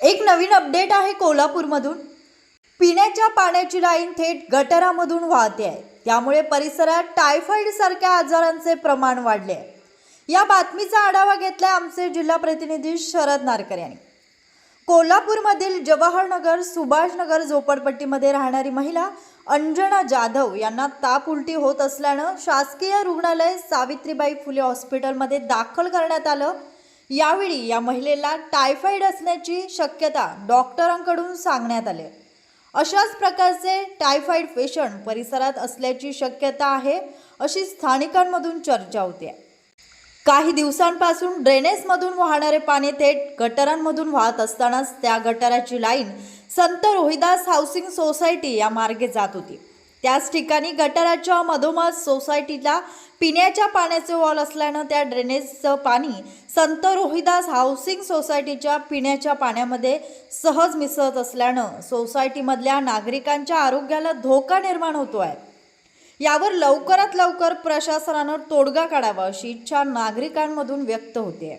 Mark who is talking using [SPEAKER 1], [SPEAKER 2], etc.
[SPEAKER 1] एक नवीन अपडेट आहे कोल्हापूरमधून. पिण्याच्या पाण्याची लाईन थेट गटारामधून वाहते आहे. त्यामुळे परिसरात टायफॉईड सारख्या आजारांचे प्रमाण वाढले आहे. या बातमीचा आढावा घेतलाय आमचे जिल्हा प्रतिनिधी शरद नारकर यांनी. कोल्हापूरमधील जवाहरनगर सुभाषनगर झोपडपट्टीमध्ये राहणारी महिला अंजना जाधव यांना ताप उलटी होत असल्यानं शासकीय रुग्णालय सावित्रीबाई फुले हॉस्पिटलमध्ये दाखल करण्यात आलं. यावेळी या महिलेला टायफॉईड असण्याची शक्यता डॉक्टरांकडून सांगण्यात आले. अशाच प्रकारचे टायफॉईड पेशंट परिसरात असल्याची शक्यता आहे अशी स्थानिकांमधून चर्चा होते. काही दिवसांपासून ड्रेनेजमधून वाहणारे पाणी थेट गटारांमधून वाहत असतानाच त्या गटाराची लाईन संत रोहिदास हाऊसिंग सोसायटी या मार्गे जात होती. त्याच ठिकाणी गटाराच्या मधोमध सोसायटीला पिण्याच्या पाण्याचे वॉल असल्यानं त्या ड्रेनेजचं पाणी संत रोहिदास हाऊसिंग सोसायटीच्या पिण्याच्या पाण्यामध्ये सहज मिसळत असल्यानं सोसायटीमधल्या नागरिकांच्या आरोग्याला धोका निर्माण होतो आहे यावर लवकरात लवकर प्रशासनानं तोडगा काढावा अशी इच्छा नागरिकांमधून व्यक्त होते